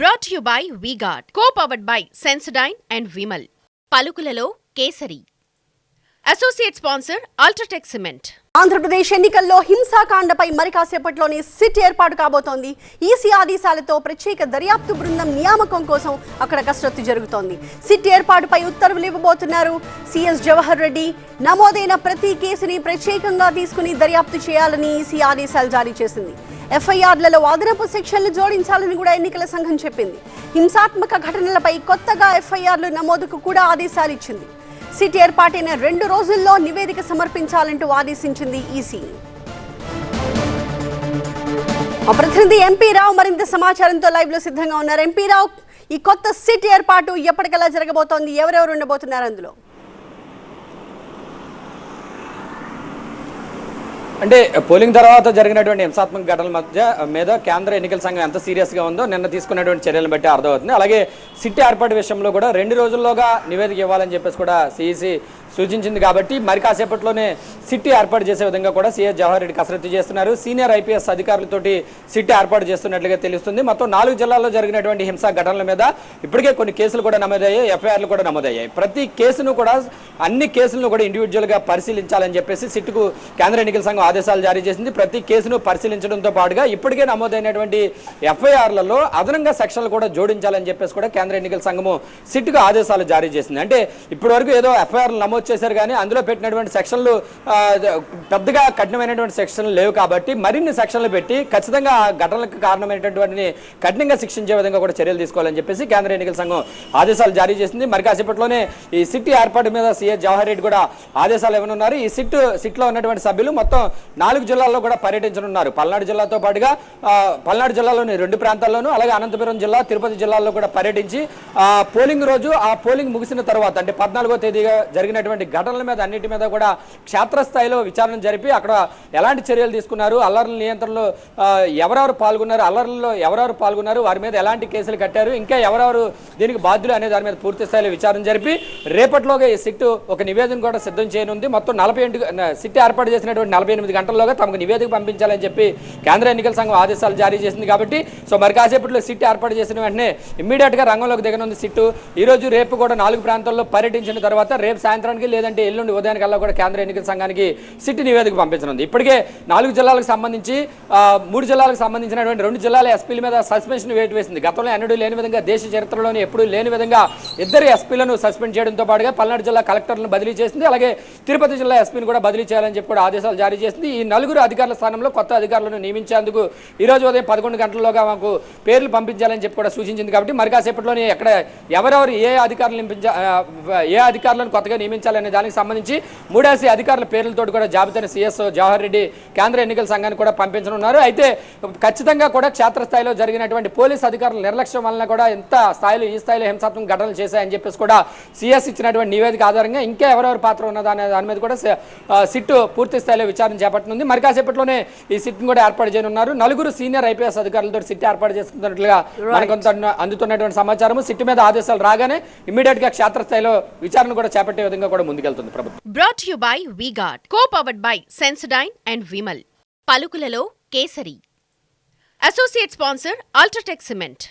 Brought you by VGuard co powered by Sensodyne and Vimal పలుకులలో Kesari. Associate sponsor UltraTech cement Andhra Pradesh ఎన్నికల్లో హింసాకాండపై మరి కాసేపట్లోనే SIT ఏర్పాటు కాబోతోంది. EC ఆదేశాలతో ప్రత్యేక దర్యాప్తు బృందం నియామకం కోసం అక్కడ కసరత్తు జరుగుతోంది. సిట్ ఏర్పాటుపై ఉత్తర్వులు ఇవ్వబోతున్నారు. సీఎస్ జవహర్ రెడ్డి నమోదైన ప్రతి కేసుని ప్రత్యేకంగా తీసుకుని దర్యాప్తు చేయాలని ఈసీ ఆదేశాలు జారీ చేసింది. ఎఫ్ఐఆర్లలో అదనపు సెక్షన్లు జోడించాలని కూడా ఎన్నికల సంఘం చెప్పింది. హింసాత్మక ఘటనలపై కొత్తగా ఎఫ్ఐఆర్లు నమోదుకు కూడా ఆదేశాలు ఇచ్చింది. సిట్ ఏర్పాటైన రెండు రోజుల్లో నివేదిక సమర్పించాలంటూ ఆదేశించింది ఈసీ మా ప్రతినిధి ఎంపీ రావు మరింత సమాచారంతో లైవ్లో సిద్ధంగా ఉన్నారు. ఎంపీ రావు ఈ కొత్త సిట్ ఏర్పాటు ఎప్పటికలా జరగబోతోంది? ఎవరెవరు ఉండబోతున్నారు అందులో? అంటే పోలింగ్ తర్వాత జరిగినటువంటి హింసాత్మక ఘటనల మధ్య మీద కేంద్ర ఎన్నికల సంఘం ఎంత సీరియస్గా ఉందో నిన్న తీసుకున్నటువంటి చర్యలను బట్టి అర్థమవుతుంది. అలాగే సిట్ ఏర్పాటు విషయంలో కూడా రెండు రోజుల్లోగా నివేదిక ఇవ్వాలని చెప్పేసి కూడా సిఈసి సూచించింది కాబట్టి మరి కాసేపట్లోనే సిట్ ఏర్పాటు చేసే విధంగా కూడా సీఎస్ జవహర్ రెడ్డి కసరత్తు చేస్తున్నారు. సీనియర్ ఐపీఎస్ అధికారులతోటి సిట్ ఏర్పాటు చేస్తున్నట్లుగా తెలుస్తుంది. మొత్తం నాలుగు జిల్లాల్లో జరిగినటువంటి హింసా ఘటనల మీద ఇప్పటికే కొన్ని కేసులు కూడా నమోదయ్యాయి. ఎఫ్ఐఆర్లు కూడా నమోదయ్యాయి. ప్రతి కేసును కూడా అన్ని కేసులను కూడా ఇండివిజువల్గా పరిశీలించాలని చెప్పేసి సిట్కు కేంద్ర ఎన్నికల సంఘం ఆదేశాలు జారీ చేసింది. ప్రతి కేసును పరిశీలించడంతో పాటుగా ఇప్పటికే నమోదైనటువంటి ఎఫ్ఐఆర్లలో అదనంగా సెక్షన్లు కూడా జోడించాలని చెప్పేసి కూడా కేంద్ర ఎన్నికల సంఘము సిట్కు ఆదేశాలు జారీ చేసింది. అంటే ఇప్పటివరకు ఏదో ఎఫ్ఐఆర్లు నమోదు చేశారు కానీ అందులో పెట్టినటువంటి సెక్షన్లు పెద్దగా కఠినమైనటువంటి సెక్షన్లు లేవు కాబట్టి మరిన్ని సెక్షన్లు పెట్టి ఖచ్చితంగా ఘటనలకు కారణమైనటువంటి కఠినంగా శిక్షించే విధంగా కూడా చర్యలు తీసుకోవాలని చెప్పేసి కేంద్ర ఎన్నికల సంఘం ఆదేశాలు జారీ చేసింది. మరి కాసేపట్లోనే ఈ సిట్ ఏర్పాటు మీద సీఎస్ జవహర్ రెడ్డి కూడా ఆదేశాలు ఇవ్వనున్నారు ఈ సిట్ సిట్లో ఉన్నటువంటి సభ్యులు మొత్తం నాలుగు జిల్లాల్లో కూడా పర్యటించనున్నారు. పల్నాడు జిల్లాతో పాటుగా పల్నాడు జిల్లాలోని రెండు ప్రాంతాల్లోనూ అలాగే అనంతపురం జిల్లా తిరుపతి జిల్లాల్లో కూడా పర్యటించి పోలింగ్ రోజు ఆ పోలింగ్ ముగిసిన తర్వాత అంటే పద్నాలుగో తేదీగా జరిగినటువంటి ఘటనల మీద అన్నిటి మీద కూడా క్షేత్రస్థాయిలో విచారణ జరిపి అక్కడ ఎలాంటి చర్యలు తీసుకున్నారు అల్లర్ల నియంత్రణలో ఎవరెవరు పాల్గొన్నారు అల్లర్లలో ఎవరెవరు పాల్గొన్నారు వారి మీద ఎలాంటి కేసులు కట్టారు ఇంకా ఎవరెవరు దీనికి బాధ్యులు అనే దాని మీద పూర్తి స్థాయిలో విచారణ జరిపి రేపటిలోగా ఈ సిట్ ఒక నివేదన కూడా సిద్ధం చేయనుంది. మొత్తం నలభై ఎనిమిది సిట్ ఏర్పాటు చేసినటువంటి నలభై ఎనిమిది గంటల్లోగా తమకు నివేదిక పంపించాలని చెప్పి కేంద్ర ఎన్నికల సంఘం ఆదేశాలు జారీ చేసింది కాబట్టి సో మరి కాసేపట్లో సిట్ ఏర్పాటు చేసిన వెంటనే ఇమ్మీడియట్గా రంగంలోకి దిగనుంది సిట్టు. ఈ రోజు రేపు కూడా నాలుగు ప్రాంతాల్లో పర్యటించిన తర్వాత రేపు సాయంత్రానికి లేదంటే ఎల్లుండి ఉదయానికల్లా కూడా కేంద్ర ఎన్నికల సంఘానికి సిట్ నివేదిక పంపించనుంది. ఇప్పటికే నాలుగు జిల్లాలకు సంబంధించి మూడు జిల్లాలకు సంబంధించినటువంటి రెండు జిల్లాల ఎస్పీల మీద సస్పెన్షన్ వేటు వేసింది. గతంలో ఎన్నడూ లేని విధంగా దేశ చరిత్రలోని ఎప్పుడూ లేని విధంగా ఇద్దరు ఎస్పీలను సస్పెండ్ చేయడంతో పాటుగా పల్నాడు జిల్లా కలెక్టర్లను బదిలీ చేసింది. అలాగే తిరుపతి జిల్లా ఎస్పీని కూడా బదిలీ చేయాలని చెప్పి కూడా ఆదేశాలు జారీ చేసింది. ఈ నలుగురు అధికారుల స్థానంలో కొత్త అధికారులను నియమించేందుకు ఈ రోజు ఉదయం పదకొండు గంటల్లోగా మాకు పేర్లు పంపించాలని చెప్పి కూడా సూచించింది కాబట్టి మరి కాసేపట్లోనే ఎక్కడ ఎవరెవరు ఏ అధికారులు ఏ అధికారులను కొత్తగా నియమించాలి నియమించాలనే దానికి సంబంధించి మూడేసి అధికారుల పేర్లతో కూడా జాబితాను సీఎస్ జవహర్ రెడ్డి కేంద్ర ఎన్నికల సంఘానికి కూడా పంపించనున్నారు. అయితే ఖచ్చితంగా కూడా క్షేత్రస్థాయిలో జరిగినటువంటి పోలీస్ అధికారుల నిర్లక్ష్యం వలన కూడా ఎంత స్థాయిలో ఈ స్థాయిలో హింసాత్మక ఘటనలు చేశాయని చెప్పేసి కూడా సీఎస్ ఇచ్చినటువంటి నివేదిక ఆధారంగా ఇంకా ఎవరెవరు పాత్ర ఉన్నదనే దాని మీద కూడా సిట్ పూర్తి స్థాయిలో విచారణ చేపట్టనుంది. మరి కాసేపట్లోనే ఈ సిట్ను కూడా ఏర్పాటు చేయనున్నారు. నలుగురు సీనియర్ ఐపీఎస్ అధికారులతో సిట్ ఏర్పాటు చేస్తున్నట్లుగా మనకు అందుతున్నటువంటి సమాచారం సిట్ మీద ఆదేశాలు రాగానే ఇమీడియట్గా క్షేత్రస్థాయిలో విచారణ కూడా చేపట్టే విధంగా కూడా ముందుకెళ్తుంది ప్రభుత్వం. Brought you by VGuard co powered by Sensodyne and Vimal పలుకులలో Kesari. Associate sponsor UltraTech cement